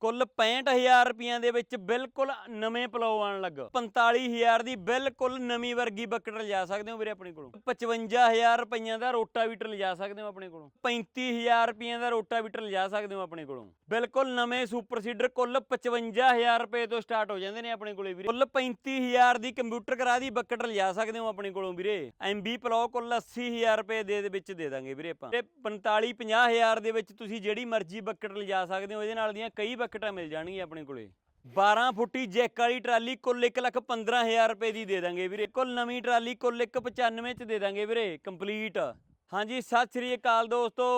ਕੁੱਲ 65000 ਰੁਪਈਆਂ ਦੇ ਵਿੱਚ ਬਿਲਕੁਲ ਨਵੇਂ ਪਲੋ ਆਣ ਲੱਗ। 45000 ਦੀ ਬਿਲਕੁਲ ਨਵੀਂ ਵਰਗੀ ਬੱਕਟ ਲਿਜਾ ਸਕਦੇ ਹੋ ਵੀਰੇ ਆਪਣੇ ਕੋਲੋਂ। 55000 ਰੁਪਈਆਂ ਦਾ ਰੋਟਾਵੀਟਰ ਲਿਜਾ ਸਕਦੇ ਹੋ ਆਪਣੇ ਕੋਲੋਂ। 35000 ਰੁਪਈਆਂ ਦਾ ਰੋਟਾਵੀਟਰ ਲਿਜਾ ਸਕਦੇ ਹੋ ਆਪਣੇ ਕੋਲੋਂ। ਬਿਲਕੁਲ ਨਵੇਂ ਸੁਪਰ ਸੀਡਰ ਕੁੱਲ 55000 ਰੁਪਏ ਤੋਂ ਸਟਾਰਟ ਹੋ ਜਾਂਦੇ ਨੇ ਆਪਣੇ ਕੋਲੇ ਵੀਰੇ। ਕੁੱਲ 35000 ਦੀ ਕੰਪਿਊਟਰ ਕਰਾ ਦੀ ਬੱਕਟ ਲਿਜਾ ਸਕਦੇ ਹੋ ਆਪਣੇ ਕੋਲੋਂ ਵੀਰੇ। ਐਮਬੀ ਪਲੋ ਕੁੱਲ 80000 ਰੁਪਏ ਦੇ ਦੇ ਵਿੱਚ ਦੇ ਦਾਂਗੇ ਵੀਰੇ ਆਪਾਂ। ਤੇ 45 50000 ਦੇ ਵਿੱਚ ਤੁਸੀਂ ਜਿਹੜੀ ਮਰਜ਼ੀ ਬੱਕਟ ਲਿਜਾ ਸਕਦੇ ਹੋ, ਇਹਦੇ ਨਾਲ ਦੀਆਂ ਕਈ ਬੱਕਟਾਂ ਮਿਲ ਜਾਣਗੀਆਂ ਆਪਣੇ ਕੋਲੇ। 12 ਫੁੱਟੀ ਜੈਕ ਵਾਲੀ ਟਰਾਲੀ ਕੁੱਲ 115000 ਰੁਪਏ ਦੀ ਦੇ ਦਾਂਗੇ ਵੀਰੇ। ਕੁੱਲ ਨਵੀਂ ਟਰਾਲੀ ਕੁੱਲ 195 ਚ ਦੇ ਦਾਂਗੇ ਵੀਰੇ ਕੰਪਲੀਟ ਹਾਂਜੀ, ਸਤਿ ਸ੍ਰੀ ਅਕਾਲ ਦੋਸਤੋ।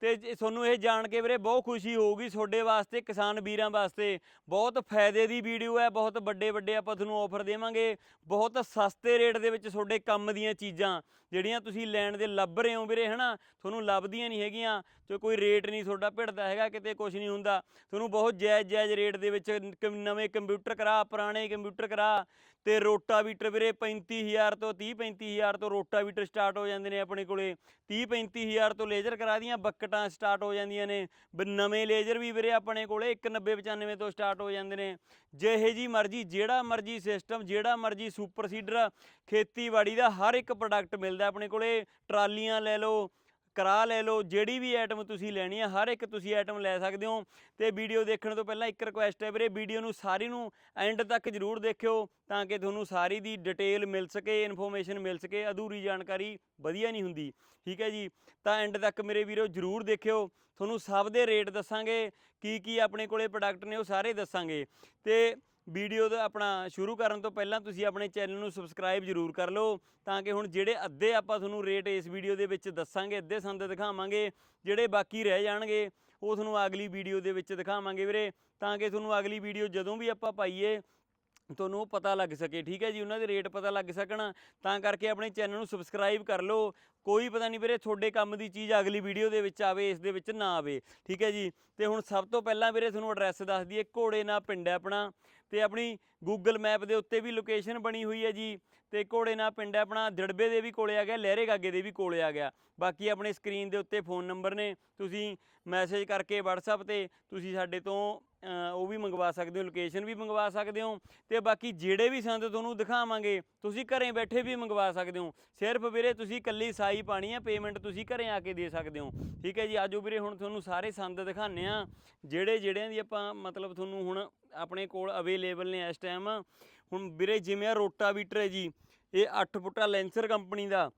ਤੇ ਜੇ ਤੁਹਾਨੂੰ ਇਹ ਜਾਣ ਕੇ ਵੀਰੇ ਬਹੁਤ ਖੁਸ਼ੀ ਹੋਊਗੀ ਤੁਹਾਡੇ ਵਾਸਤੇ, ਕਿਸਾਨ ਵੀਰਾਂ ਵਾਸਤੇ। ਬਹੁਤ ਫਾਇਦੇ ਦੀ ਵੀਡੀਓ ਹੈ, ਬਹੁਤ ਵੱਡੇ ਵੱਡੇ ਆਪਾਂ ਤੁਹਾਨੂੰ ਆਫਰ ਦੇਵਾਂਗੇ। ਬਹੁਤ ਸਸਤੇ ਰੇਟ ਦੇ ਵਿੱਚ ਤੁਹਾਡੇ ਕੰਮ ਦੀਆਂ ਚੀਜ਼ਾਂ, ਜਿਹੜੀਆਂ ਤੁਸੀਂ ਲੈਣ ਦੇ ਲੱਭ ਰਹੇ ਹੋ ਵੀਰੇ, ਹਨਾ? ਤੁਹਾਨੂੰ ਲੱਭਦੀਆਂ ਨਹੀਂ ਹੈਗੀਆਂ, ਤੇ ਕੋਈ ਰੇਟ ਨਹੀਂ ਤੁਹਾਡਾ ਭਿੜਦਾ ਹੈਗਾ, ਕਿਤੇ ਕੁਝ ਨਹੀਂ ਹੁੰਦਾ। ਤੁਹਾਨੂੰ ਬਹੁਤ ਜਾਇਜ਼ ਜਾਇਜ਼ ਰੇਟ ਦੇ ਵਿੱਚ ਕ- ਨਵੇਂ ਕੰਪਿਊਟਰ ਕਰਾ, ਪੁਰਾਣੇ ਕੰਪਿਊਟਰ ਕਰਾ, ਤੇ ਰੋਟਾਵੀਟਰ ਵੀਰੇ 35000 ਤੋਂ 30 35000 ਤੋਂ ਰੋਟਾਵੀਟਰ ਸਟਾਰਟ ਹੋ ਜਾਂਦੇ ਨੇ ਆਪਣੇ ਕੋਲੇ। 30 35000 ਤੋਂ ਲੇਜ਼ਰ ਕਰਾ ਦੀਆਂ ਬੱਕਟਾਂ ਸਟਾਰਟ ਹੋ ਜਾਂਦੀਆਂ ਨੇ, ਬ- ਨਵੇਂ ਲੇਜ਼ਰ ਵੀ ਵੀਰੇ ਆਪਣੇ ਕੋਲੇ 19095 ਤੋਂ ਸਟਾਰਟ ਹੋ ਜਾਂਦੇ ਨੇ। ਜਿਹੇ ਜੀ ਮਰਜ਼ੀ, ਜਿਹੜਾ ਮਰਜ਼ੀ ਸਿਸਟਮ, ਜਿਹੜਾ ਮਰਜ਼ੀ ਸੁਪਰ ਸੀਡਰ, ਖੇਤੀਬਾੜੀ ਦਾ ਹਰ ਇੱਕ ਪ੍ਰੋਡਕਟ ਮਿਲਦਾ ਆਪਣੇ ਕੋਲੇ, ਟਰਾਲੀਆਂ ਲੈ ਲਓ ਕਰਾ ਲੈ ਲਓ, ਜਿਹੜੀ ਵੀ ਆਈਟਮ ਤੁਸੀਂ ਲੈਣੀ ਆ, ਹਰ ਇੱਕ ਤੁਸੀਂ ਆਈਟਮ ਲੈ ਸਕਦੇ ਹੋ। ਤੇ ਵੀਡੀਓ ਦੇਖਣ ਤੋਂ ਪਹਿਲਾਂ ਇੱਕ ਰਿਕੁਐਸਟ ਹੈ ਵੀਰੇ ਵੀਡੀਓ ਨੂੰ ਸਾਰੀ ਨੂੰ ਐਂਡ ਤੱਕ ਜਰੂਰ ਦੇਖਿਓ, ਤਾਂ ਕਿ ਤੁਹਾਨੂੰ ਸਾਰੀ ਦੀ ਡਿਟੇਲ ਮਿਲ ਸਕੇ ਇਨਫੋਰਮੇਸ਼ਨ ਮਿਲ ਸਕੇ, ਅਧੂਰੀ ਜਾਣਕਾਰੀ ਵਧੀਆ ਨਹੀਂ ਹੁੰਦੀ। ਠੀਕ ਹੈ ਜੀ? ਤਾਂ ਐਂਡ ਤੱਕ ਮੇਰੇ ਵੀਰੋ ਜਰੂਰ ਦੇਖਿਓ। ਤੁਹਾਨੂੰ ਸਭ ਦੇ ਰੇਟ ਦੱਸਾਂਗੇ ਕੀ ਕੀ ਆਪਣੇ ਕੋਲੇ ਪ੍ਰੋਡਕਟ ਨੇ ਉਹ ਸਾਰੇ ਦੱਸਾਂਗੇ। ਤੇ ਵੀਡੀਓ ਦਾ ਆਪਣਾ ਸ਼ੁਰੂ ਕਰਨ ਤੋਂ ਪਹਿਲਾਂ ਤੁਸੀਂ ਆਪਣੇ ਚੈਨਲ ਨੂੰ ਸਬਸਕ੍ਰਾਈਬ ਜਰੂਰ ਕਰ ਲਓ ਤਾਂ ਕਿ ਹੁਣ ਜਿਹੜੇ ਅੱਧੇ ਆਪਾਂ ਤੁਹਾਨੂੰ ਰੇਟ ਇਸ ਵੀਡੀਓ ਦੇ ਵਿੱਚ ਦੱਸਾਂਗੇ, ਅੱਧੇ ਸੰਦ ਦਿਖਾਵਾਂਗੇ, ਜਿਹੜੇ ਬਾਕੀ ਰਹਿ ਜਾਣਗੇ, ਉਹ ਤੁਹਾਨੂੰ ਅਗਲੀ ਵੀਡੀਓ ਦੇ ਵਿੱਚ ਦਿਖਾਵਾਂਗੇ ਵੀਰੇ ਤਾਂ ਕਿ ਤੁਹਾਨੂੰ ਅਗਲੀ ਵੀਡੀਓ ਜਦੋਂ ਵੀ ਆਪਾਂ ਪਾਈਏ, ਤੁਹਾਨੂੰ ਉਹ ਪਤਾ ਲੱਗ ਸਕੇ, ਠੀਕ ਹੈ ਜੀ? ਉਹਨਾਂ ਦੇ ਰੇਟ ਪਤਾ ਲੱਗ ਸਕਣ, ਤਾਂ ਕਰਕੇ ਆਪਣੇ ਚੈਨਲ ਨੂੰ ਸਬਸਕ੍ਰਾਈਬ ਕਰ ਲਓ। ਕੋਈ ਪਤਾ ਨਹੀਂ ਵੀਰੇ ਤੁਹਾਡੇ ਕੰਮ ਦੀ ਚੀਜ਼ ਅਗਲੀ ਵੀਡੀਓ ਦੇ ਵਿੱਚ ਆਵੇ, ਇਸ ਦੇ ਵਿੱਚ ਨਾ ਆਵੇ, ਠੀਕ ਹੈ ਜੀ? ਤੇ ਹੁਣ ਸਭ ਤੋਂ ਪਹਿਲਾਂ ਵੀਰੇ ਤੁਹਾਨੂੰ ਐਡਰੈਸ ਦੱਸ ਦਈਏ, ਘੋੜੇ ਨਾ ਪਿੰਡ ਹੈ ਆਪਣਾ। ਤੇ ਆਪਣੀ ਗੂਗਲ ਮੈਪ ਦੇ ਉੱਤੇ ਵੀ ਲੋਕੇਸ਼ਨ ਬਣੀ ਹੋਈ ਹੈ ਜੀ। ਤੇ ਘੋੜੇ ਨਾਲ ਪਿੰਡ ਆਪਣਾ, ਦਿੜਬੇ ਦੇ ਵੀ ਕੋਲੇ ਆ ਗਿਆ, ਲਹਿਰੇ ਗਾਗੇ ਦੇ ਵੀ ਕੋਲੇ ਆ ਗਿਆ। ਬਾਕੀ ਆਪਣੇ ਸਕਰੀਨ ਦੇ ਉੱਤੇ ਫੋਨ ਨੰਬਰ ਨੇ, ਤੁਸੀਂ ਮੈਸੇਜ ਕਰਕੇ WhatsApp ਤੇ ਤੁਸੀਂ ਸਾਡੇ ਤੋਂ ਉਹ ਵੀ ਮੰਗਵਾ ਸਕਦੇ ਹੋ ਲੋਕੇਸ਼ਨ ਵੀ ਮੰਗਵਾ ਸਕਦੇ ਹੋ। ਤੇ ਬਾਕੀ ਜਿਹੜੇ ਵੀ ਸੰਦ ਤੁਹਾਨੂੰ ਦਿਖਾਵਾਂਗੇ, ਤੁਸੀਂ ਘਰੇ ਬੈਠੇ ਵੀ ਮੰਗਵਾ ਸਕਦੇ ਹੋ। ਸਿਰਫ ਵੀਰੇ ਤੁਸੀਂ ਕੱਲੀ ਸਾਈ ਪਾਣੀ ਆ ਪੇਮੈਂਟ ਤੁਸੀਂ ਘਰੇ ਆ ਕੇ ਦੇ ਸਕਦੇ ਹੋ। ਠੀਕ ਹੈ ਜੀ, ਆਜੋ ਵੀਰੇ, ਹੁਣ ਤੁਹਾਨੂੰ ਸਾਰੇ ਸੰਦ ਦਿਖਾਣੇ ਆ ਜਿਹੜੇ ਜਿਹੜਿਆਂ ਦੀ ਆਪਾਂ, ਮਤਲਬ ਤੁਹਾਨੂੰ ਹੁਣ ਆਪਣੇ ਕੋਲ ਅਵੇਲੇਬਲ ਨੇ ਇਸ ਟਾਈਮ ਹੁਣ ਵੀਰੇ ਜਿਵੇਂ ਆ ਰੋਟਾਵੀਟਰ ਹੈ ਜੀ, ਇਹ 8 ਫੁੱਟਾ ਲੈਂਸਰ ਕੰਪਨੀ ਦਾ।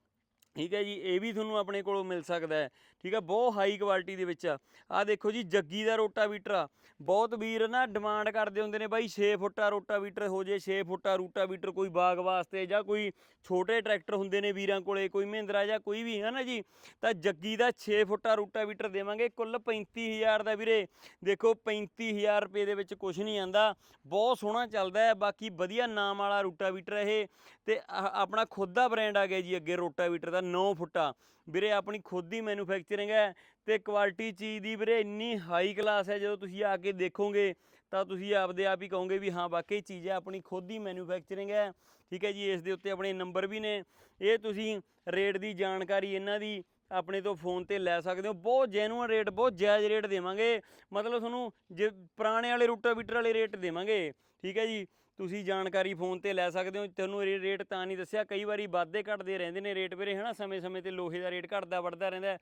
ਠੀਕ ਹੈ ਜੀ, ਇਹ ਵੀ ਤੁਹਾਨੂੰ ਆਪਣੇ ਕੋਲੋਂ ਮਿਲ ਸਕਦਾ ਹੈ, ਠੀਕ ਹੈ, ਬਹੁਤ ਹਾਈ ਕੁਆਲਿਟੀ ਦੇ ਵਿੱਚ ਆ। ਦੇਖੋ ਜੀ, ਜੱਗੀ ਦਾ ਰੋਟਾਵੀਟਰ ਆ। ਬਹੁਤ ਵੀਰ ਨਾ ਡਿਮਾਂਡ ਕਰਦੇ ਹੁੰਦੇ ਨੇ ਬਾਈ 6 ਫੁੱਟਾ ਰੋਟਾਵੀਟਰ ਹੋ ਜੇ 6 ਫੁੱਟਾ ਰੋਟਾਵੀਟਰ, ਕੋਈ ਬਾਗ ਵਾਸਤੇ ਜਾਂ ਕੋਈ ਛੋਟੇ ਟਰੈਕਟਰ ਹੁੰਦੇ ਨੇ ਵੀਰਾਂ ਕੋਲੇ, ਕੋਈ ਮਹਿੰਦਰਾ ਜਾਂ ਕੋਈ ਵੀ, ਹੈ ਨਾ ਜੀ? ਤਾਂ ਜੱਗੀ ਦਾ 6 ਫੁੱਟਾ ਰੋਟਾਵੀਟਰ ਦੇਵਾਂਗੇ, ਕੁੱਲ 35000 ਦਾ ਵੀਰੇ। ਦੇਖੋ 35000 ਰੁਪਏ ਦੇ ਵਿੱਚ ਕੁਝ ਨਹੀਂ ਆਂਦਾ। ਬਹੁਤ ਸੋਹਣਾ ਚੱਲਦਾ ਹੈ, ਬਾਕੀ ਵਧੀਆ ਨਾਮ ਵਾਲਾ ਰੋਟਾਵੀਟਰ ਇਹ। ਤੇ ਆਪਣਾ ਖੁਦ ਦਾ ਬ੍ਰਾਂਡ ਆ ਗਿਆ ਜੀ ਅੱਗੇ ਰੋਟਾਵੀਟਰ ਦਾ 9 ਫੁੱਟਾ। ਵੀਰੇ, ਆਪਣੀ ਖੁਦ ਦੀ ਮੈਨੂਫੈਕਚਰਿੰਗ ਹੈ ਤੇ ਕੁਆਲਿਟੀ ਚੀਜ਼ ਦੀ ਵੀਰੇ ਇੰਨੀ ਹਾਈ ਕਲਾਸ ਹੈ, ਜਦੋਂ ਤੁਸੀਂ ਆ ਕੇ ਦੇਖੋਗੇ ਤਾਂ ਤੁਸੀਂ ਆਪਦੇ ਆਪ ਹੀ ਕਹੋਗੇ ਵੀ ਹਾਂ, ਵਾਕਈ ਚੀਜ਼ ਹੈ, ਆਪਣੀ ਖੁਦ ਦੀ ਮੈਨੂਫੈਕਚਰਿੰਗ ਹੈ। ਠੀਕ ਹੈ ਜੀ, ਇਸ ਦੇ ਉੱਤੇ ਆਪਣੇ ਨੰਬਰ ਵੀ ਨੇ। ਇਹ ਤੁਸੀਂ ਰੇਟ ਦੀ ਜਾਣਕਾਰੀ ਇਹਨਾਂ ਦੀ ਆਪਣੇ ਤੋਂ ਫੋਨ ਤੇ ਲੈ ਸਕਦੇ ਹੋ। ਬਹੁਤ ਜੈਨੂਅਨ ਰੇਟ ਬਹੁਤ ਜਾਇਜ਼ ਰੇਟ ਦੇਵਾਂਗੇ। ਮਤਲਬ ਤੁਹਾਨੂੰ ਜੇ ਪੁਰਾਣੇ ਵਾਲੇ ਰੂਟਾਵੀਟਰ ਵਾਲੇ ਰੇਟ ਦੇਵਾਂਗੇ। ਠੀਕ ਹੈ ਜੀ ਤੁਸੀਂ ਜਾਣਕਾਰੀ ਫੋਨ ਤੇ ਲੈ ਸਕਦੇ ਹੋ, ਤੁਹਾਨੂੰ ਇਹ ਰੇਟ ਤਾਂ ਨਹੀਂ ਦੱਸਿਆ, ਕਈ ਵਾਰੀ ਵਾਧੇ ਘਟਦੇ ਰਹਿੰਦੇ ਨੇ ਰੇਟ ਵੀਰੇ, ਹਨਾ? ਸਮੇਂ-ਸਮੇਂ ਤੇ ਲੋਹੇ ਦਾ ਰੇਟ ਘਟਦਾ ਵੱਧਦਾ ਰਹਿੰਦਾ ਹੈ।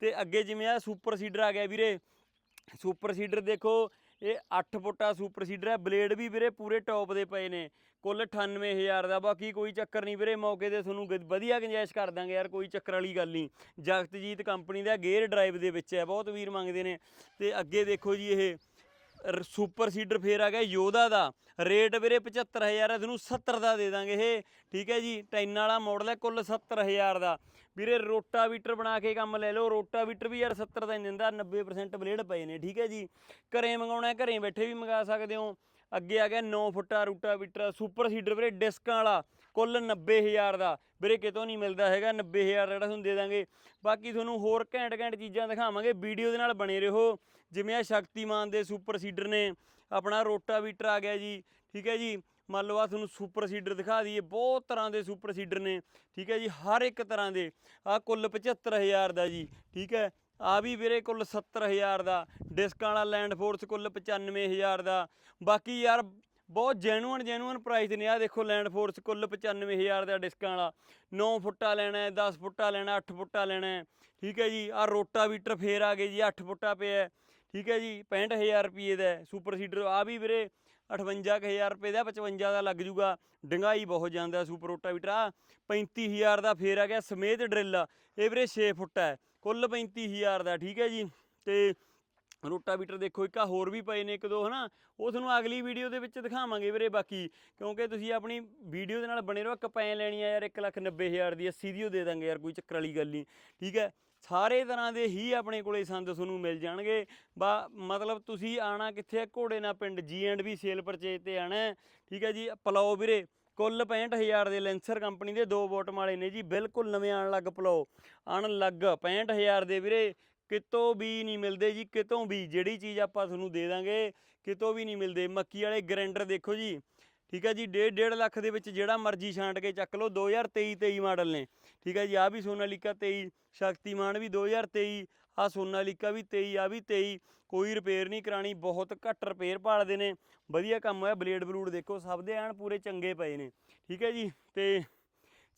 ਤੇ ਅੱਗੇ ਜਿਵੇਂ ਆ ਸੁਪਰ ਸੀਡਰ ਆ ਗਿਆ ਵੀਰੇ, ਸੁਪਰ ਸੀਡਰ ਦੇਖੋ, ਇਹ 8 ਫੁੱਟਾ ਸੁਪਰ ਸੀਡਰ ਹੈ, ਬਲੇਡ ਵੀ ਵੀਰੇ ਪੂਰੇ ਟੌਪ ਦੇ ਪਏ ਨੇ, ਕੁੱਲ 98000 ਦਾ, ਬਾਕੀ ਕੋਈ ਚੱਕਰ ਨਹੀਂ ਵੀਰੇ, ਮੌਕੇ ਤੇ ਤੁਹਾਨੂੰ ਗ- ਵਧੀਆ ਗੁੰਜਾਇਸ਼ ਕਰ ਦਾਂਗੇ ਯਾਰ, ਕੋਈ ਚੱਕਰ ਵਾਲੀ ਗੱਲ ਨਹੀਂ। ਜਗਤਜੀਤ ਕੰਪਨੀ ਦਾ ਗੇਅਰ ਡਰਾਈਵ ਦੇ ਵਿੱਚ ਹੈ, ਬਹੁਤ ਵੀਰ ਮੰਗਦੇ ਨੇ। ਤੇ ਅੱਗੇ ਦੇਖੋ ਜੀ ਇਹ ਸੁਪਰ ਸੀਡਰ ਫੇਰ ਆ ਗਿਆ ਯੋਧਾ ਦਾ। ਰੇਟ ਵੀਰੇ 75000 ਹੈ ਤੁਹਾਨੂੰ 70 ਦਾ ਦੇ ਦਾਂਗੇ ਇਹ। ਠੀਕ ਹੈ ਜੀ ਟੈਨ ਵਾਲਾ ਮਾਡਲ ਹੈ ਕੁੱਲ 70000 ਦਾ। ਵੀਰੇ ਰੋਟਾਵੀਟਰ ਬਣਾ ਕੇ ਕੰਮ ਲੈ ਲਓ। ਰੋਟਾਵੀਟਰ ਵੀ ਯਾਰ 70 ਦਾ ਨਹੀਂ ਦਿੰਦਾ 90% ਬਲੇਡ ਪਏ ਨੇ ਠੀਕ ਹੈ ਜੀ। ਘਰੇ ਮੰਗਾਉਣਾ ਹੈ, ਘਰੇ ਬੈਠੇ ਵੀ ਮੰਗਾ ਸਕਦੇ ਹੋ। ਅੱਗੇ ਆ ਗਿਆ 9 ਫੁੱਟਾ ਰੋਟਾਵੀਟਰ ਸੁਪਰ ਸੀਡਰ ਵੀਰੇ ਡਿਸਕਾਂ ਵਾਲਾ। ਕੁੱਲ 90000 ਦਾ। ਵੀਰੇ, ਕਿਤੋਂ ਨਹੀਂ ਮਿਲਦਾ ਹੈਗਾ 90000 ਦਾ ਜਿਹੜਾ ਤੁਹਾਨੂੰ ਦੇ ਦਾਂਗੇ। ਬਾਕੀ ਤੁਹਾਨੂੰ ਹੋਰ ਘੈਂਟ ਘੈਂਟ ਚੀਜ਼ਾਂ ਦਿਖਾਵਾਂਗੇ। ਵੀਡੀਓ ਦੇ ਨਾਲ ਬਣੇ ਰਹੋ। ਜਿਵੇਂ ਆ ਸ਼ਕਤੀਮਾਨ ਦੇ ਸੁਪਰ ਸੀਡਰ ਨੇ। ਆਪਣਾ ਰੋਟਾਵੀਟਰ ਆ ਗਿਆ ਜੀ। ਠੀਕ ਹੈ ਜੀ? ਮੰਨ ਲਓ ਆ ਤੁਹਾਨੂੰ ਸੁਪਰ ਸੀਡਰ ਦਿਖਾ ਦਈਏ। ਬਹੁਤ ਤਰ੍ਹਾਂ ਦੇ ਸੁਪਰ ਸੀਡਰ ਨੇ। ਠੀਕ ਹੈ ਜੀ? ਹਰ ਇੱਕ ਤਰ੍ਹਾਂ ਦੇ। ਆ ਕੁੱਲ 75000 ਦਾ ਜੀ। ਠੀਕ ਹੈ? ਆ ਵੀ ਵੀਰੇ ਕੁੱਲ 70000 ਦਾ। ਡਿਸਕਾਂ ਵਾਲਾ ਲੈਂਡ ਫੋਰਸ ਕੁੱਲ 95000 ਦਾ। ਬਾਕੀ ਯਾਰ ਬਹੁਤ ਜੈਨੂਅਨ ਜੈਨੂਅਨ ਪ੍ਰਾਈਸ ਨੇ। ਆ ਦੇਖੋ ਲੈਂਡ ਫੋਰਸ ਕੁੱਲ 95000 ਦਾ ਡਿਸਕਾਂ ਵਾਲਾ। 9 ਫੁੱਟਾ ਲੈਣਾ ਹੈ 10 ਫੁੱਟਾ ਲੈਣਾ 8 ਫੁੱਟਾ ਲੈਣਾ ਠੀਕ ਹੈ ਜੀ ਆ ਰੋਟਾਵੀਟਰ ਫੇਰ ਆ ਗਏ ਜੀ 8 ਫੁੱਟਾ ਪਿਆ ਠੀਕ ਹੈ ਜੀ 65000 ਰੁਪਏ ਦਾ ਹੈ। ਸੁਪਰ ਸੀਡਰ ਆ ਵੀ ਵੀਰੇ 58000 ਰੁਪਏ ਦਾ 55 ਦਾ ਲੱਗ ਜੂਗਾ। ਡੰਗਾਈ ਬਹੁਤ ਜਾਂਦਾ ਸੁਪਰ ਰੋਟਾਵੀਟਰ ਆ 35000 ਦਾ ਫੇਰ ਆ ਗਿਆ ਸਮੇਤ ਡਰਿੱਲ। ਇਹ ਵੀਰੇ 6 ਫੁੱਟ ਹੈ। ਕੁੱਲ 35000 ਦਾ, ਠੀਕ ਹੈ ਜੀ। ਤੇ ਰੋਟਾਵੀਟਰ ਦੇਖੋ, ਇੱਕ ਹੋਰ ਵੀ ਪਏ ਨੇ, ਇੱਕ ਦੋ, ਹਨਾ? ਉਹ ਤੁਹਾਨੂੰ ਅਗਲੀ ਵੀਡੀਓ ਦੇ ਵਿੱਚ ਦਿਖਾਵਾਂਗੇ ਵੀਰੇ ਬਾਕੀ, ਕਿਉਂਕਿ ਤੁਸੀਂ ਆਪਣੀ ਵੀਡੀਓ ਦੇ ਨਾਲ ਬਣੇ ਰਹੋ ਕਪੈਨ ਲੈਣੀ ਆ ਯਾਰ 190000 ਦੀ 80 ਦੀ ਉਹ ਦੇ ਦਾਂਗੇ ਯਾਰ, ਕੋਈ ਚੱਕਰ ਵਾਲੀ ਗੱਲ ਨਹੀਂ। ਠੀਕ ਹੈ? ਸਾਰੇ ਤਰ੍ਹਾਂ ਦੇ ਹੀ ਆਪਣੇ ਕੋਲੇ ਸੰਦ ਤੁਹਾਨੂੰ ਮਿਲ ਜਾਣਗੇ। ਬਾ, ਮਤਲਬ ਤੁਸੀਂ ਆਣਾ ਕਿੱਥੇ ਘੋੜੇ ਨਾਲ ਪਿੰਡ ਜੀ ਐਂਡ ਵੀ ਸੇਲ ਪਰਚੇਜ ਤੇ ਆਣਾ ਠੀਕ ਹੈ ਜੀ? ਪਲਾਓ ਵੀਰੇ, ਕੁੱਲ 65000 ਦੇ ਲੈਂਸਰ ਕੰਪਨੀ ਦੇ ਦੋ ਬੋਟਮ ਵਾਲੇ ਨੇ ਜੀ, ਬਿਲਕੁਲ ਨਵੇਂ ਆਣ ਲੱਗ ਪਲਾਓ। ਆਣ ਲੱਗ 65000 ਦੇ ਵੀਰੇ ਕਿਤੋਂ ਵੀ ਨਹੀਂ ਮਿਲਦੇ ਜੀ, ਕਿਤੋਂ ਵੀ ਜਿਹੜੀ ਚੀਜ਼ ਆਪਾਂ ਤੁਹਾਨੂੰ ਦੇ ਦਾਂਗੇ, ਕਿਤੋਂ ਵੀ ਨਹੀਂ ਮਿਲਦੇ। ਮੱਕੀ ਵਾਲੇ ਗ੍ਰੈਂਡਰ ਦੇਖੋ ਜੀ, ਠੀਕ ਹੈ ਜੀ 1.5 1.5 ਲੱਖ ਦੇ ਵਿੱਚ ਜਿਹੜਾ ਮਰਜ਼ੀ ਛਾਂਟ ਕੇ ਚੱਕ ਲਓ 2023 23 ਮਾਡਲ ਨੇ, ਠੀਕ ਹੈ ਜੀ ਆ ਵੀ ਸੋਨਾਲੀਕਾ 23 ਸ਼ਕਤੀਮਾਨ ਵੀ 2023 ਆ ਸੋਨਾਲੀਕਾ ਵੀ 23 ਆ ਵੀ 23 ਕੋਈ ਰਿਪੇਅਰ ਨਹੀਂ ਕਰਾਣੀ, ਬਹੁਤ ਘੱਟ ਰਿਪੇਅਰ ਭਾਲਦੇ ਨੇ, ਵਧੀਆ ਕੰਮ ਹੋਇਆ ਬਲੇਡ ਬਲੂਡ ਦੇਖੋ, ਸਭ ਦੇ ਐਨ ਪੂਰੇ ਚੰਗੇ ਪਏ ਨੇ, ਠੀਕ ਹੈ ਜੀ, ਤੇ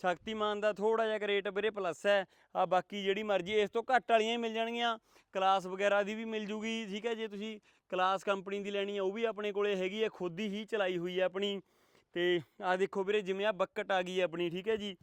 ਸ਼ਕਤੀਮਾਨ ਦਾ ਥੋੜਾ ਜਿਹਾ ਰੇਟ ਵੀਰੇ ਪਲੱਸ ਹੈ। ਆ ਬਾਕੀ ਜਿਹੜੀ ਮਰਜ਼ੀ ਇਸ ਤੋਂ ਘੱਟ ਵਾਲੀਆਂ ਹੀ ਮਿਲ ਜਾਣਗੀਆਂ ਕਲਾਸ ਵਗੈਰਾ ਦੀ ਵੀ ਮਿਲ ਜੂਗੀ, ਠੀਕ ਹੈ ਜੇ ਤੁਸੀਂ ਕਲਾਸ ਕੰਪਨੀ ਦੀ ਲੈਣੀ ਹੈ, ਉਹ ਵੀ ਆਪਣੇ ਕੋਲੇ ਹੈਗੀ ਹੈ, ਖੁਦ ਹੀ ਚਲਾਈ ਹੋਈ ਹੈ ਆਪਣੀ। ਤੇ ਆ ਦੇਖੋ ਵੀਰੇ, ਜਿਵੇਂ ਆ ਬੱਕਟ ਆ ਗਈ ਹੈ ਆਪਣੀ, ਠੀਕ ਹੈ ਜੀ।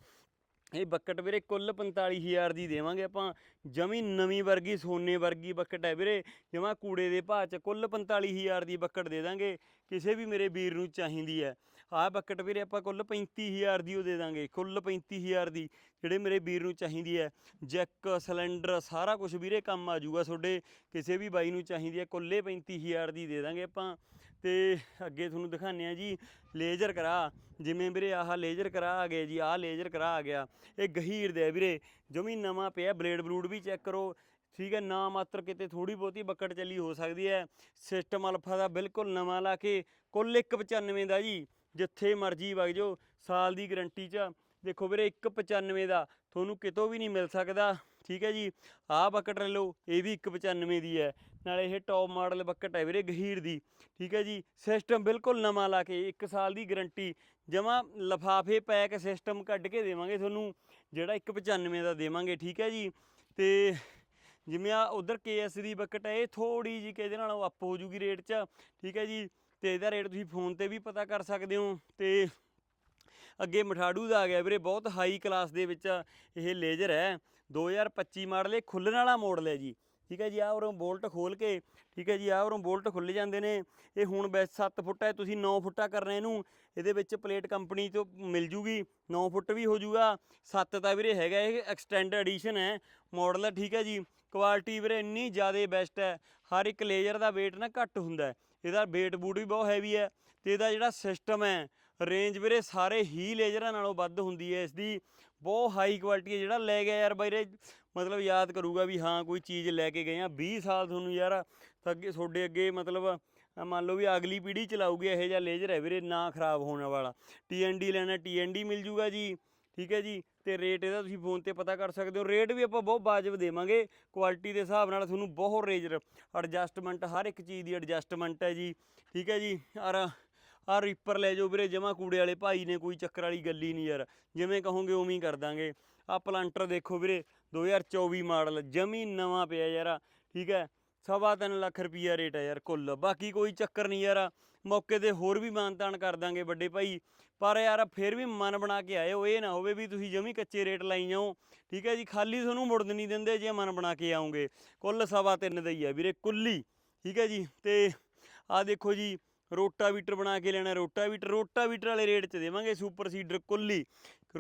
ਇਹ ਬੱਕਟ ਵੀਰੇ ਕੁੱਲ 45000 ਦੀ ਦੇਵਾਂਗੇ ਆਪਾਂ। ਜਮੀ ਨਵੀਂ ਵਰਗੀ, ਸੋਨੇ ਵਰਗੀ ਬੱਕਟ ਹੈ ਵੀਰੇ। ਜਮਾ ਕੂੜੇ ਦੇ ਭਾਅ ਚ ਕੁੱਲ 45000 ਦੀ ਬੱਕਟ ਦੇ ਦਾਂਗੇ। ਕਿਸੇ ਵੀ ਮੇਰੇ ਵੀਰ ਨੂੰ ਚਾਹੀਦੀ ਹੈ। ਆਹ ਬੱਕਟ ਵੀਰੇ ਆਪਾਂ ਕੁੱਲ 35000 ਦੀ ਉਹ ਦੇ ਦਾਂਗੇ, ਕੁੱਲ 35000 ਦੀ, ਜਿਹੜੇ ਮੇਰੇ ਵੀਰ ਨੂੰ ਚਾਹੀਦੀ ਹੈ, ਜੈਕ, ਸਿਲੰਡਰ, ਸਾਰਾ ਕੁਝ ਵੀਰੇ ਕੰਮ ਆ ਜਾਊਗਾ ਤੁਹਾਡੇ, ਕਿਸੇ ਵੀ ਬਾਈ ਨੂੰ ਚਾਹੀਦੀ ਹੈ, ਕੁੱਲੇ 35000 ਦੀ ਦੇ ਦਾਂਗੇ ਆਪਾਂ। ਤੇ ਅੱਗੇ ਤੁਹਾਨੂੰ ਦਿਖਾਉਂਦੇ ਆ ਜੀ, ਲੇਜ਼ਰ ਕਰਾ, ਜਿਵੇਂ ਵੀਰੇ ਆਹ ਲੇਜ਼ਰ ਕਰਾ ਆ ਗਿਆ ਜੀ, ਆਹ ਲੇਜ਼ਰ ਕਰਾ ਆ ਗਿਆ। ਇਹ ਗਹੀਰ ਦੇ ਆ ਵੀਰੇ, ਜਮੀ ਨਵਾਂ ਪਿਆ ਬਲੇਡ ਬਲੂਡ ਵੀ ਚੈੱਕ ਕਰੋ। ਠੀਕ ਹੈ, ਨਾ ਮਾਤਰ ਕਿਤੇ ਥੋੜੀ ਬਹੁਤੀ ਬੱਕਟ ਚੱਲੀ ਹੋ ਸਕਦੀ ਹੈ। ਸਿਸਟਮ ਅਲਫਾ ਦਾ ਬਿਲਕੁਲ ਨਵਾਂ ਲਾ ਕੇ, ਕੁੱਲ 195 ਦਾ ਜੀ। ਜਿੱਥੇ ਮਰਜ਼ੀ ਵਗ ਜਾਓ, ਸਾਲ ਦੀ ਗਾਰੰਟੀ 'ਚ ਦੇਖੋ ਵੀਰੇ 195 ਦਾ, ਤੁਹਾਨੂੰ ਕਿਤੋਂ ਵੀ ਨਹੀਂ ਮਿਲ ਸਕਦਾ। ਠੀਕ ਹੈ ਜੀ? ਆਹ ਬੱਕਟ ਲੈ ਲਓ, ਇਹ ਵੀ 195 ਦੀ ਹੈ। ਨਾਲੇ ਇਹ ਟੌਪ ਮਾਡਲ ਬੱਕਟ ਹੈ ਵੀਰੇ, ਗਹੀਰ ਦੀ। ਠੀਕ ਹੈ ਜੀ? ਸਿਸਟਮ ਬਿਲਕੁਲ ਨਵਾਂ ਲਾ ਕੇ 1 ਸਾਲ ਦੀ ਗਾਰੰਟੀ। ਜਮਾ ਲਫਾਫੇ ਪੈਕ ਸਿਸਟਮ ਕੱਢ ਕੇ ਦੇਵਾਂਗੇ ਤੁਹਾਨੂੰ, ਜਿਹੜਾ 195 ਦਾ ਦੇਵਾਂਗੇ। ਠੀਕ ਹੈ ਜੀ? ਤੇ ਜਿਵੇਂ ਆ ਉਧਰ ਕੇਐਸ ਦੀ ਬੱਕਟ ਹੈ, ਇਹ ਥੋੜੀ ਜੀ ਕਿਹਦੇ ਨਾਲੋਂ ਅਪ ਹੋ ਜੂਗੀ ਰੇਟ 'ਚ। ਠੀਕ ਹੈ ਜੀ? ਤੇ ਇਹਦਾ ਰੇਟ ਤੁਸੀਂ ਫੋਨ ਤੇ ਵੀ ਪਤਾ ਕਰ ਸਕਦੇ ਹੋ ਤੇ ਅੱਗੇ ਮਠਾੜੂ ਦਾ ਆ ਗਿਆ ਵੀਰੇ, ਬਹੁਤ ਹਾਈ ਕਲਾਸ ਦੇ ਵਿੱਚ ਇਹ ਲੇਜ਼ਰ ਹੈ। 2025 ਮਾਡਲ ਇਹ ਖੁੱਲਣ ਵਾਲਾ ਮਾਡਲ ਹੈ ਜੀ। ਠੀਕ ਹੈ ਜੀ, ਆਹ ਉਰੋਂ ਬੋਲਟ ਖੋਲ ਕੇ, ਠੀਕ ਹੈ ਜੀ, ਆਹ ਉਰੋਂ ਬੋਲਟ ਖੁੱਲ ਜਾਂਦੇ ਨੇ। ਇਹ ਹੁਣ ਬੈਸ 7 ਫੁੱਟ ਹੈ, ਤੁਸੀਂ 9 ਫੁੱਟਾ ਕਰਨਾ ਇਹਨੂੰ। ਇਹਦੇ ਵਿੱਚ ਪਲੇਟ ਕੰਪਨੀ ਤੋਂ ਮਿਲ ਜੂਗੀ 9 ਫੁੱਟ ਵੀ ਹੋ ਜੂਗਾ। 7 ਤਾਂ ਵੀਰੇ ਹੈਗਾ, ਇਹ ਐਕਸਟੈਂਡ ਐਡੀਸ਼ਨ ਹੈ ਮਾਡਲ ਠੀਕ ਹੈ ਜੀ। ਕੁਆਲਿਟੀ ਵੀਰੇ ਇੰਨੀ ਜ਼ਿਆਦਾ ਬੈਸਟ ਹੈ। ਹਰ ਇੱਕ ਲੇਜ਼ਰ ਦਾ weight ਨਾ ਘੱਟ ਹੁੰਦਾ ਇਹਦਾ weight ਬੂਟ ਵੀ ਬਹੁਤ ਹੈਵੀ ਹੈ ਤੇ ਇਹਦਾ ਜਿਹੜਾ ਸਿਸਟਮ ਹੈ ਰੇਂਜ ਵੀਰੇ ਸਾਰੇ ਹੀ ਲੇਜ਼ਰਾਂ ਨਾਲੋਂ ਵੱਧ ਹੁੰਦੀ ਹੈ, ਇਸ ਦੀ ਬਹੁਤ ਹਾਈ ਕੁਆਲਿਟੀ ਹੈ, ਜਿਹੜਾ ਲੈ ਗਿਆ ਯਾਰ ਬਾਈ ਮਤਲਬ ਯਾਦ ਕਰੂਗਾ ਵੀ ਹਾਂ ਕੋਈ ਚੀਜ਼ ਲੈ ਕੇ ਗਏ ਆ 20 ਸਾਲ ਤੁਹਾਨੂੰ ਯਾਰ ਤਾਂ ਅੱਗੇ ਤੁਹਾਡੇ ਅੱਗੇ ਮਤਲਬ ਮੰਨ ਲਓ ਵੀ ਅਗਲੀ ਪੀੜ੍ਹੀ ਚਲਾਊਗੀ, ਇਹੋ ਜਿਹਾ ਲੇਜ਼ਰ ਹੈ ਵੀਰੇ, ਨਾ ਖਰਾਬ ਹੋਣ ਵਾਲਾ। TND ਲੈਣਾ TND ਮਿਲ ਜੂਗਾ ਜੀ। ਠੀਕ ਹੈ ਜੀ? ਤੇ ਰੇਟ ਇਹਦਾ ਤੁਸੀਂ ਫੋਨ ਤੇ ਪਤਾ ਕਰ ਸਕਦੇ ਹੋ। ਰੇਟ ਵੀ ਆਪਾਂ ਬਹੁਤ ਵਾਜਬ ਦੇਵਾਂਗੇ। ਕੁਆਲਿਟੀ ਦੇ ਹਿਸਾਬ ਨਾਲ ਤੁਹਾਨੂੰ ਬਹੁਤ ਰੇਜਰ ਐਡਜਸਟਮੈਂਟ ਹਰ ਇੱਕ ਚੀਜ਼ ਦੀ ਐਡਜਸਟਮੈਂਟ ਹੈ ਜੀ। ਠੀਕ ਹੈ ਜੀ? ਔਰ ਆ ਰੀਪਰ ਲੈ ਜਾਓ ਵੀਰੇ, ਜਮਾ ਕੂੜੇ ਵਾਲੇ ਭਾਈ ਨੇ, ਕੋਈ ਚੱਕਰ ਵਾਲੀ ਗੱਲ ਹੀ ਨਹੀਂ ਯਾਰ। ਜਿਵੇਂ ਕਹੋਗੇ ਉਵੇਂ ਹੀ ਕਰ ਦਾਂਗੇ। ਆ ਪਲਾਂਟਰ ਦੇਖੋ ਵੀਰੇ 2024 ਮਾਡਲ ਜਮੀ ਨਵਾਂ ਪਿਆ ਯਾਰ। ਠੀਕ ਹੈ? ਸਵਾ ਤਿੰਨ ਲੱਖ ਰੁਪਈਆ ਰੇਟ ਹੈ ਯਾਰ ਕੁੱਲ। ਬਾਕੀ ਕੋਈ ਚੱਕਰ ਨਹੀਂ ਯਾਰ। ਮੌਕੇ ਤੇ ਹੋਰ ਵੀ ਮਾਨਤਾਨ ਕਰ ਦਾਂਗੇ ਵੱਡੇ ਭਾਈ। ਪਰ ਯਾਰ, ਫਿਰ ਵੀ ਮਨ ਬਣਾ ਕੇ ਆਇਓ, ਇਹ ਨਾ ਹੋਵੇ ਵੀ ਤੁਸੀਂ ਜਮੀ ਕੱਚੇ ਰੇਟ ਲਾਈ ਜਾਓ। ਠੀਕ ਹੈ ਜੀ, ਖਾਲੀ ਤੁਹਾਨੂੰ ਮੁੜਨ ਨਹੀਂ ਦਿੰਦੇ, ਜੇ ਮਨ ਬਣਾ ਕੇ ਆਉਂਗੇ ਕੁੱਲ ਸਵਾ ਤਿੰਨ ਦਾ ਹੀ ਹੈ ਵੀਰੇ, ਕੁੱਲੀ। ਠੀਕ ਹੈ ਜੀ, ਤੇ ਆ ਦੇਖੋ ਜੀ, ਰੋਟਾਵੀਟਰ ਬਣਾ ਕੇ ਲੈਣਾ, ਰੋਟਾਵੀਟਰ ਰੋਟਾਵੀਟਰ ਵਾਲੇ ਰੇਟ 'ਚ ਦੇਵਾਂਗੇ ਸੁਪਰ ਸੀਡਰ ਕੁੱਲੀ।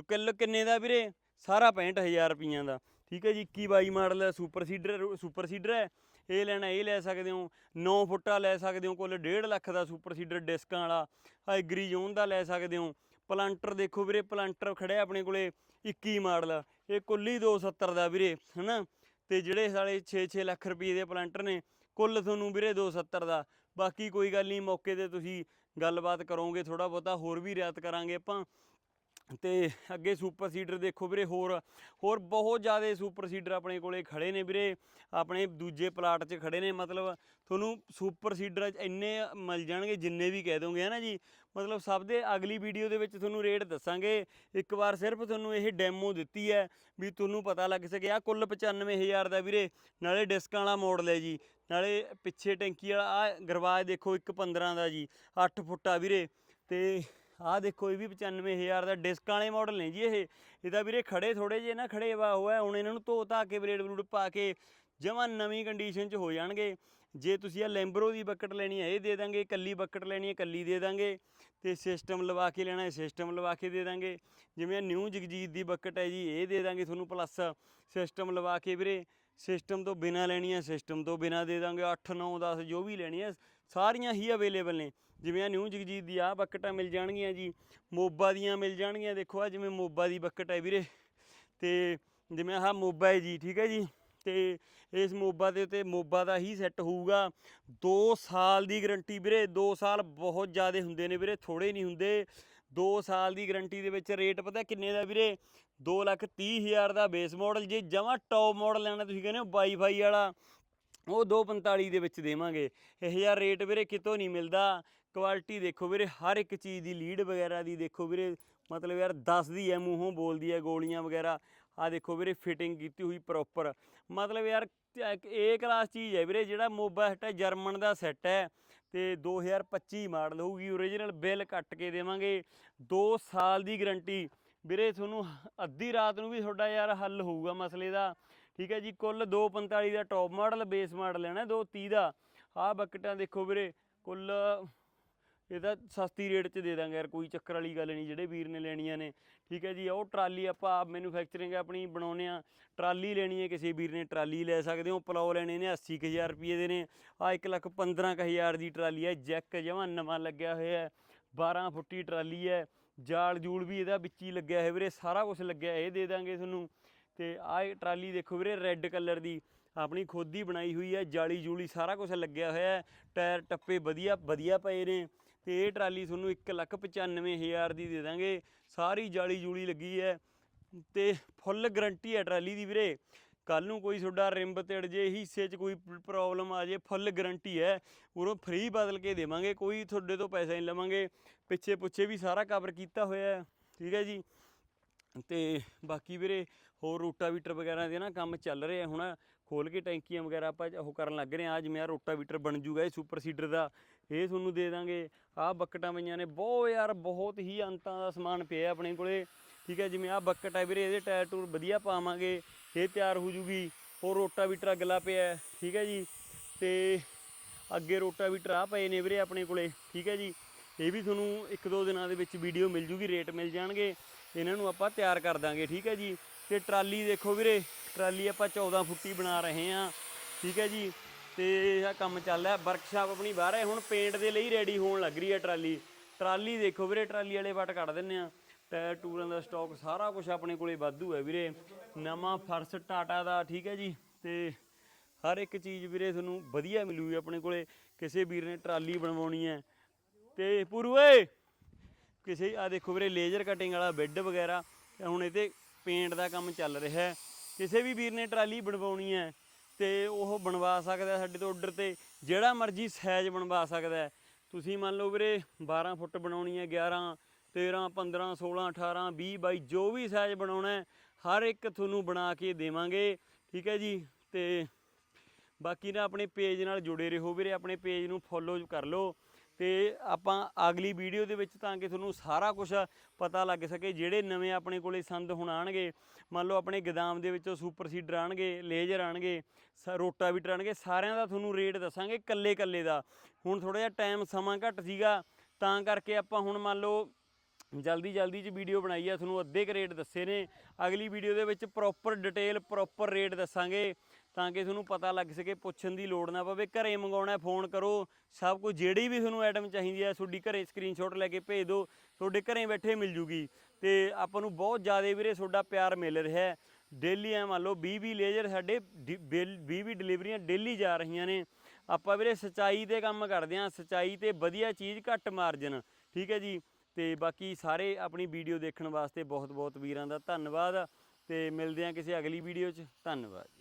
ਕਿਲੋ ਕਿੰਨੇ ਦਾ ਵੀਰੇ? ਸਾਰਾ 65000 ਰੁਪਈਆਂ ਦਾ। ਠੀਕ ਹੈ ਜੀ 21 22 ਮਾਡਲ ਹੈ ਸੁਪਰ ਸੀਡਰ ਸੁਪਰ ਸੀਡਰ ਹੈ। ਇਹ ਲੈਣਾ, ਇਹ ਲੈ ਸਕਦੇ ਹੋ। 9 ਫੁੱਟਾ ਲੈ ਸਕਦੇ ਹੋ, ਕੁੱਲ 1.5 ਲੱਖ ਦਾ ਸੁਪਰ ਸੀਡਰ ਡਿਸਕਾਂ ਵਾਲਾ ਐਗਰੀ ਜ਼ੋਨ ਦਾ ਲੈ ਸਕਦੇ ਹੋ। ਪਲਾਂਟਰ ਦੇਖੋ ਵੀਰੇ, ਪਲਾਂਟਰ ਖੜਿਆ ਆਪਣੇ ਕੋਲੇ 21 ਮਾਡਲ, ਇਹ ਕੁੱਲੀ 270 ਦਾ ਵੀਰੇ, ਹਨਾ? ਤੇ ਜਿਹੜੇ ਸਾਲੇ 6-6 ਲੱਖ ਰੁਪਏ ਦੇ ਪਲਾਂਟਰ ਨੇ, ਕੁੱਲ ਤੁਹਾਨੂੰ ਵੀਰੇ 270 ਦਾ। ਬਾਕੀ ਕੋਈ ਗੱਲ ਨਹੀਂ, ਮੌਕੇ ਤੇ ਤੁਸੀਂ ਗੱਲਬਾਤ ਕਰੋਗੇ ਥੋੜਾ ਬਹੁਤਾ ਹੋਰ ਵੀ ਰਿਆਤ ਕਰਾਂਗੇ ਆਪਾਂ। ਤੇ ਅੱਗੇ ਸੁਪਰ ਸੀਡਰ ਦੇਖੋ ਵੀਰੇ, ਹੋਰ ਹੋਰ ਬਹੁਤ ਜ਼ਿਆਦਾ ਸੁਪਰ ਸੀਡਰ ਆਪਣੇ ਕੋਲੇ ਖੜੇ ਨੇ ਵੀਰੇ। ਆਪਣੇ ਦੂਜੇ ਪਲਾਟ 'ਚ ਖੜੇ ਨੇ, ਮਤਲਬ ਤੁਹਾਨੂੰ ਸੁਪਰ ਸੀਡਰ 'ਚ ਇੰਨੇ ਮਿਲ ਜਾਣਗੇ ਜਿੰਨੇ ਵੀ ਕਹਿ ਦੋਗੇ ਹੈ ਨਾ ਜੀ? ਮਤਲਬ ਸਭ ਦੇ ਅਗਲੀ ਵੀਡੀਓ ਦੇ ਵਿੱਚ ਤੁਹਾਨੂੰ ਰੇਟ ਦੱਸਾਂਗੇ। ਇੱਕ ਵਾਰ ਸਿਰਫ ਤੁਹਾਨੂੰ ਇਹ ਡੈਮੋ ਦਿੱਤੀ ਹੈ ਵੀ ਤੁਹਾਨੂੰ ਪਤਾ ਲੱਗ ਸਕੇ ਆ ਕੁੱਲ 95000 ਦਾ ਵੀਰੇ, ਨਾਲੇ ਡਿਸਕਾਂ ਵਾਲਾ ਮਾਡਲ ਹੈ ਜੀ। ਨਾਲੇ ਪਿੱਛੇ ਟੈਂਕੀ ਵਾਲਾ ਆ ਗਰਵਾਜ ਦੇਖੋ ਇੱਕ 15 ਦਾ ਜੀ 8 ਫੁੱਟਾ ਵੀਰੇ। ਤੇ ਆਹ ਦੇਖੋ, ਇਹ ਵੀ 95000 ਦਾ ਡਿਸਕ ਵਾਲੇ ਮਾਡਲ ਨੇ ਜੀ ਇਹ। ਇਹਦਾ ਵੀਰੇ ਖੜੇ ਥੋੜੇ ਜੇ ਨਾ ਖੜੇ ਵਾ ਹੋਇਆ, ਹੁਣ ਇਹਨਾਂ ਨੂੰ ਧੋ ਧਾ ਕੇ ਬਲੇਡ ਬਲੂਡ ਪਾ ਕੇ ਜਮਾਂ ਨਵੀਂ ਕੰਡੀਸ਼ਨ 'ਚ ਹੋ ਜਾਣਗੇ। ਜੇ ਤੁਸੀਂ ਆ ਲੈਂਬਰੋ ਦੀ ਬੱਕਟ ਲੈਣੀ ਹੈ ਇਹ ਦੇ ਦਾਂਗੇ ਕੱਲੀ ਬੱਕਟ ਲੈਣੀ ਹੈ ਕੱਲੀ ਦੇ ਦਾਂਗੇ। ਤੇ ਸਿਸਟਮ ਲਵਾ ਕੇ ਲੈਣਾ ਹੈ ਸਿਸਟਮ ਲਵਾ ਕੇ ਦੇ ਦਾਂਗੇ। ਜਿਵੇਂ ਨਿਊ ਜਗਜੀਤ ਦੀ ਬੱਕਟ ਹੈ ਜੀ, ਇਹ ਦੇ ਦਾਂਗੇ ਤੁਹਾਨੂੰ ਪਲੱਸ ਸਿਸਟਮ ਲਵਾ ਕੇ ਵੀਰੇ। ਸਿਸਟਮ ਤੋਂ ਬਿਨਾ ਲੈਣੀ ਹੈ ਸਿਸਟਮ ਤੋਂ ਬਿਨਾ ਦੇ ਦਾਂਗੇ 8 9 10 ਜੋ ਵੀ ਲੈਣੀ ਹੈ ਸਾਰੀਆਂ ਹੀ ਅਵੇਲੇਬਲ ਨੇ। ਜਿਵੇਂ ਆ ਨਿਊ ਜਗਜੀਤ ਦੀ ਆ ਬੱਕਟਾਂ ਮਿਲ ਜਾਣਗੀਆਂ ਜੀ, ਮੋਬਾ ਦੀਆਂ ਮਿਲ ਜਾਣਗੀਆਂ, ਦੇਖੋ ਆ ਜਿਵੇਂ ਮੋਬਾ ਦੀ ਬੱਕਟ ਹੈ ਵੀਰੇ। ਤੇ ਜਿਵੇਂ ਆਹ ਮੋਬਾ ਹੈ ਜੀ, ਠੀਕ ਹੈ ਜੀ? ਤੇ ਇਸ ਮੋਬਾ ਦੇ ਉੱਤੇ ਮੋਬਾ ਦਾ ਹੀ ਸੈੱਟ ਹੋਊਗਾ। 2 ਸਾਲ ਦੀ ਗਾਰੰਟੀ ਵੀਰੇ 2 ਸਾਲ ਬਹੁਤ ਜ਼ਿਆਦਾ ਹੁੰਦੇ ਨੇ ਵੀਰੇ ਥੋੜੇ ਨਹੀਂ ਹੁੰਦੇ। 2 ਸਾਲ ਦੀ ਗਾਰੰਟੀ ਦੇ ਵਿੱਚ ਰੇਟ ਪਤਾ ਕਿੰਨੇ ਦਾ ਵੀਰੇ? 2 ਲੱਖ 30 ਹਜ਼ਾਰ ਦਾ ਬੇਸ ਮਾਡਲ ਜੇ ਜਮਾਂ ਟੌਪ ਮਾਡਲ ਲੈਣਾ ਤੁਸੀਂ ਕਹਿੰਦੇ ਹੋ ਵਾਈਫਾਈ ਵਾਲਾ, ਉਹ 245 ਦੇ ਵਿੱਚ ਦੇਵਾਂਗੇ। ਇਹ ਯਾਰ ਰੇਟ ਵੀਰੇ ਕਿਤੋਂ ਨਹੀਂ ਮਿਲਦਾ। ਕੁਆਲਿਟੀ ਦੇਖੋ ਵੀਰੇ, ਹਰ ਇੱਕ ਚੀਜ਼ ਦੀ ਲੀਡ ਵਗੈਰਾ ਦੀ ਦੇਖੋ ਵੀਰੇ, ਮਤਲਬ ਯਾਰ ਦੱਸਦੀ ਐ, ਮੂੰਹੋਂ ਬੋਲਦੀ ਐ, ਗੋਲੀਆਂ ਵਗੈਰਾ। ਆ ਦੇਖੋ ਵੀਰੇ ਫਿਟਿੰਗ ਕੀਤੀ ਹੋਈ ਪ੍ਰੋਪਰ ਮਤਲਬ ਯਾਰ, ਇਹ ਕਲਾਸ ਚੀਜ਼ ਹੈ ਵੀਰੇ, ਜਿਹੜਾ ਮੋਬਾ ਸੈੱਟ ਹੈ ਜਰਮਨ ਦਾ ਸੈੱਟ ਹੈ। ਤੇ 2025 ਮਾਡਲ ਹੋਊਗੀ ਓਰੀਜਨਲ ਬਿੱਲ ਕੱਟ ਕੇ ਦੇਵਾਂਗੇ। 2 ਸਾਲ ਦੀ ਗਾਰੰਟੀ ਵੀਰੇ, ਤੁਹਾਨੂੰ ਅੱਧੀ ਰਾਤ ਨੂੰ ਵੀ ਤੁਹਾਡਾ ਯਾਰ ਹੱਲ ਹੋਊਗਾ ਮਸਲੇ ਦਾ। ਠੀਕ ਹੈ ਜੀ, ਕੁੱਲ 245 ਦਾ ਟੌਪ ਮਾਡਲ ਬੇਸ ਮਾਡਲ ਹੈ ਲੈਣਾ 230 ਦਾ। ਆਹ ਬੱਕਟਾਂ ਦੇਖੋ ਵੀਰੇ, ਕੁੱਲ ਇਹਦਾ ਸਸਤੀ ਰੇਟ 'ਚ ਦੇ ਦਾਂਗੇ ਯਾਰ, ਕੋਈ ਚੱਕਰ ਵਾਲੀ ਗੱਲ ਨਹੀਂ, ਜਿਹੜੇ ਵੀਰ ਨੇ ਲੈਣੀਆਂ ਨੇ। ਠੀਕ ਹੈ ਜੀ ਉਹ ਟਰਾਲੀ ਆਪਾਂ ਆਪ ਮੈਨੂਫੈਕਚਰਿੰਗ ਆਪਣੀ ਬਣਾਉਨੇ ਆ ਟਰਾਲੀ ਲੈਣੀ ਹੈ ਕਿਸੇ ਵੀਰ ਨੇ, ਟਰਾਲੀ ਲੈ ਸਕਦੇ ਹੋ। ਪਲਾਓ ਲੈਣੇ ਨੇ 80000 ਰੁਪਏ ਦੇ ਨੇ। ਆ 1 ਲੱਖ 15000 ਦੀ ਟਰਾਲੀ ਹੈ, ਜੈਕ ਜਮਾਂ ਨਵਾਂ ਲੱਗਿਆ ਹੋਇਆ ਹੈ। 12 ਫੁੱਟੀ ਟਰਾਲੀ ਹੈ, ਜਾਲ ਜੂਲ ਵੀ ਇਹਦਾ ਵਿੱਚ ਹੀ ਲੱਗਿਆ ਹੈ ਵੀਰੇ, ਸਾਰਾ ਕੁਝ ਲੱਗਿਆ, ਇਹ ਦੇ ਦਾਂਗੇ ਤੁਹਾਨੂੰ। ਤੇ ਆਹ ਟਰਾਲੀ ਦੇਖੋ ਵੀਰੇ ਰੈੱਡ ਕਲਰ ਦੀ, ਆਪਣੀ ਖੁਦ ਹੀ ਬਣਾਈ ਹੋਈ ਹੈ, ਜਾਲੀ ਜੂਲੀ ਸਾਰਾ ਕੁਝ ਲੱਗਿਆ ਹੋਇਆ ਹੈ। ਟਾਇਰ ਟੱਪੇ ਵਧੀਆ ਵਧੀਆ ਪਏ ਨੇ। ਤੇ ਇਹ ਟਰਾਲੀ ਤੁਹਾਨੂੰ 195000 ਦੀ ਦੇ ਦਾਂਗੇ। ਸਾਰੀ ਜਾਲੀ ਜੂਲੀ ਲੱਗੀ ਹੈ ਤੇ ਫੁੱਲ ਗਰੰਟੀ ਹੈ ਟਰਾਲੀ ਦੀ ਵੀਰੇ। ਕੱਲ ਨੂੰ ਕੋਈ ਤੁਹਾਡਾ ਰਿੰਬ ਤਿੜ ਜੇ, ਹਿੱਸੇ 'ਚ ਕੋਈ ਪ੍ਰੋਬਲਮ ਆ ਜੇ, ਫੁੱਲ ਗਰੰਟੀ ਹੈ। ਉਰੋਂ ਫ੍ਰੀ ਬਦਲ ਕੇ ਦੇਵਾਂਗੇ, ਕੋਈ ਤੁਹਾਡੇ ਤੋਂ ਪੈਸਾ ਨਹੀਂ ਲਵਾਂਗੇ। ਪਿੱਛੇ ਪੁੱਛੇ ਵੀ ਸਾਰਾ ਕਵਰ ਕੀਤਾ ਹੋਇਆ ਹੈ, ਠੀਕ ਹੈ ਜੀ। ਤੇ ਬਾਕੀ ਵੀਰੇ, ਹੋਰ ਰੋਟਾਵੀਟਰ ਵਗੈਰਾ ਦੇ ਨਾ ਕੰਮ ਚੱਲ ਰਿਹਾ ਹੁਣ। ਖੋਲ ਕੇ ਟੈਂਕੀਆਂ ਵਗੈਰਾ ਆਪਾਂ ਉਹ ਕਰਨ ਲੱਗ ਰਹੇ ਆ। ਅੱਜ ਮੇਰਾ ਰੋਟਾਵੀਟਰ ਬਣ ਜੂਗਾ ਇਹ ਸੁਪਰ ਸੀਡਰ ਦਾ। ਇਹ ਤੁਹਾਨੂੰ ਦੇ ਦਾਂਗੇ। ਆਹ ਬੱਕਟਾਂ ਪਈਆਂ ਨੇ। ਬਹੁਤ ਯਾਰ, ਬਹੁਤ ਹੀ ਅੰਤਾਂ ਦਾ ਸਮਾਨ ਪਿਆ ਆਪਣੇ ਕੋਲੇ। ਠੀਕ ਹੈ, ਜਿਵੇਂ ਆਹ ਬੱਕਟ ਹੈ ਵੀਰੇ, ਇਹਦੇ ਟਾਇਰ ਟੂਰ ਵਧੀਆ ਪਾਵਾਂਗੇ। ਇਹ ਤਿਆਰ ਹੋ ਜੂਗੀ। ਹੋਰ ਟਰੱਗ ਅਗਲਾ ਪਿਆ ਠੀਕ ਹੈ ਜੀ। ਤੇ ਅੱਗੇ ਰੋਟਾ ਵੀ ਟਰਾ ਪਏ ਨੇ ਵੀਰੇ ਆਪਣੇ ਕੋਲੇ। ਠੀਕ ਹੈ ਜੀ। ਇਹ ਵੀ ਤੁਹਾਨੂੰ ਇੱਕ ਦੋ ਦਿਨਾਂ ਦੇ ਵਿੱਚ ਵੀਡੀਓ ਮਿਲ ਜੂਗੀ, ਰੇਟ ਮਿਲ ਜਾਣਗੇ। ਇਹਨਾਂ ਨੂੰ ਆਪਾਂ ਤਿਆਰ ਕਰ ਦਾਂਗੇ। ਠੀਕ ਹੈ ਜੀ। ਤੇ ਟਰਾਲੀ ਦੇਖੋ ਵੀਰੇ, ਟਰਾਲੀ ਆਪਾਂ 14 ਫੁੱਟੀ ਬਣਾ ਰਹੇ ਹਾਂ। ਠੀਕ ਹੈ ਜੀ। ਤੇ ਇਹ ਕੰਮ ਚੱਲ ਰਿਹਾ ਵਰਕਸ਼ਾਪ ਆਪਣੀ ਬਾਹਰ ਹੈ, ਹੁਣ ਪੇਂਟ ਦੇ ਲਈ ਰੈਡੀ ਹੋਣ ਲੱਗ ਰਹੀ ਹੈ ਟਰਾਲੀ। ਟਰਾਲੀ ਦੇਖੋ ਵੀਰੇ, ਟਰਾਲੀ ਵਾਲੇ ਵੱਟ ਕੱਢ ਦਿੰਨੇ ਆ ਟਾਇਰ ਟੂਰਾਂ ਦਾ ਸਟਾਕ ਸਾਰਾ ਕੁਝ ਆਪਣੇ ਕੋਲੇ ਵਾਧੂ ਹੈ ਵੀਰੇ। ਨਵਾਂ ਫਰਸ਼ ਟਾਟਾ ਦਾ, ਠੀਕ ਹੈ ਜੀ? ਤੇ ਹਰ ਇੱਕ ਚੀਜ਼ ਵੀਰੇ ਤੁਹਾਨੂੰ ਵਧੀਆ ਮਿਲੂਗੀ ਆਪਣੇ ਕੋਲੇ। ਕਿਸੇ ਵੀਰ ਨੇ ਟਰਾਲੀ ਬਣਵਾਉਣੀ ਹੈ। ਤੇ ਪੂਰੂ ਕਿਸੇ ਆ ਦੇਖੋ ਵੀਰੇ ਲੇਜ਼ਰ ਕਟਿੰਗ ਵਾਲਾ ਬੈੱਡ ਵਗੈਰਾ। ਤੇ ਹੁਣ ਇਹ ਤੇ ਪੇਂਟ ਦਾ ਕੰਮ ਚੱਲ ਰਿਹਾ ਹੈ। ਕਿਸੇ ਵੀ ਵੀਰ ਨੇ ਟਰਾਲੀ ਬਣਵਾਉਣੀ ਹੈ। ਤੇ ਉਹ ਬਣਵਾ ਸਕਦਾ ਸਾਡੇ ਤੋਂ ਆਰਡਰ ਤੇ। ਜਿਹੜਾ ਮਰਜ਼ੀ ਸਾਈਜ਼ ਬਣਵਾ ਸਕਦਾ ਤੁਸੀਂ ਮੰਨ ਲਓ ਵੀਰੇ 12 ਫੁੱਟ ਬਣਾਉਣੀ ਹੈ 11 13 15 16 18 20 22 ਜੋ ਵੀ ਸਾਈਜ਼ ਬਣਾਉਣਾ ਹਰ ਇੱਕ ਤੁਹਾਨੂੰ ਬਣਾ ਕੇ ਦੇਵਾਂਗੇ। ਠੀਕ ਹੈ ਜੀ? ਤੇ ਬਾਕੀ ਨਾ ਆਪਣੇ ਪੇਜ ਨਾਲ ਜੁੜੇ ਰਹੋ ਵੀਰੇ, ਆਪਣੇ ਪੇਜ ਨੂੰ ਫੋਲੋ ਕਰ ਲਓ। ਤੇ ਆਪਾਂ ਅਗਲੀ ਵੀਡੀਓ ਦੇ ਵਿੱਚ ਤਾਂ ਕਿ ਤੁਹਾਨੂੰ ਸਾਰਾ ਕੁਝ ਪਤਾ ਲੱਗ ਸਕੇ ਜਿਹੜੇ ਨਵੇਂ ਆਪਣੇ ਕੋਲੇ ਸੰਦ ਹੁਣ ਆਣਗੇ। ਮੰਨ ਲਓ ਆਪਣੇ ਗਦਾਮ ਦੇ ਵਿੱਚੋਂ ਸੁਪਰ ਸੀਡਰ ਆਣਗੇ, ਲੇਜ਼ਰ ਆਣਗੇ ਰੋਟਾਵੀਟਰ ਆਣਗੇ, ਸਾਰਿਆਂ ਦਾ ਤੁਹਾਨੂੰ ਰੇਟ ਦੱਸਾਂਗੇ ਕੱਲੇ ਕੱਲੇ ਦਾ। ਹੁਣ ਥੋੜਾ ਜਿਹਾ ਟਾਈਮ ਸਮਾਂ ਘੱਟ ਸੀਗਾ, ਤਾਂ ਕਰਕੇ ਆਪਾਂ ਹੁਣ ਮੰਨ ਲਓ ਜਲਦੀ ਜਲਦੀ ਚ ਵੀਡੀਓ ਬਣਾਈ ਆ, ਤੁਹਾਨੂੰ ਅੱਧੇ ਕੁ ਰੇਟ ਦੱਸੇ ਨੇ। ਅਗਲੀ ਵੀਡੀਓ ਦੇ ਵਿੱਚ ਪ੍ਰੋਪਰ ਡਿਟੇਲ ਪ੍ਰੋਪਰ ਰੇਟ ਦੱਸਾਂਗੇ। ਤਾਂ ਕਿ ਤੁਹਾਨੂੰ ਪਤਾ ਲੱਗ ਸਕੇ, ਪੁੱਛਣ ਦੀ ਲੋੜ ਨਾ ਪਵੇ। ਘਰੇ ਮੰਗਾਉਣਾ ਫੋਨ ਕਰੋ। ਸਭ ਕੁਝ ਜਿਹੜੀ ਵੀ ਤੁਹਾਨੂੰ ਆਈਟਮ ਚਾਹੀਦੀ ਹੈ ਤੁਹਾਡੀ ਘਰੇ ਸਕਰੀਨਸ਼ਾਟ ਲੈ ਕੇ ਭੇਜ ਦਿਓ। ਤੁਹਾਡੇ ਘਰੇ ਬੈਠੇ ਮਿਲ ਜੂਗੀ। ਤੇ ਆਪਾਂ ਨੂੰ ਬਹੁਤ ਜ਼ਿਆਦਾ ਵੀਰੇ ਤੁਹਾਡਾ ਪਿਆਰ ਮਿਲ ਰਿਹਾ ਹੈ। ਡੇਲੀ ਐ ਮੰਨ ਲਓ 20 20 ਲੇਜ਼ਰ ਸਾਡੇ 20 20 ਡਿਲੀਵਰੀਆਂ ਡੇਲੀ ਜਾ ਰਹੀਆਂ ਨੇ। ਆਪਾਂ ਵੀਰੇ ਸਚਾਈ ਤੇ ਕੰਮ ਕਰਦੇ ਹਾਂ ਸਚਾਈ ਤੇ ਵਧੀਆ ਚੀਜ਼ ਘੱਟ ਮਾਰਜਨ ਠੀਕ ਹੈ ਜੀ? ਤੇ ਬਾਕੀ ਸਾਰੇ ਆਪਣੀ ਵੀਡੀਓ ਦੇਖਣ ਵਾਸਤੇ ਬਹੁਤ ਬਹੁਤ ਵੀਰਾਂ ਦਾ ਧੰਨਵਾਦ। ਤੇ ਮਿਲਦੇ ਹਾਂ ਕਿਸੇ ਅਗਲੀ ਵੀਡੀਓ 'ਚ। ਧੰਨਵਾਦ ਜੀ।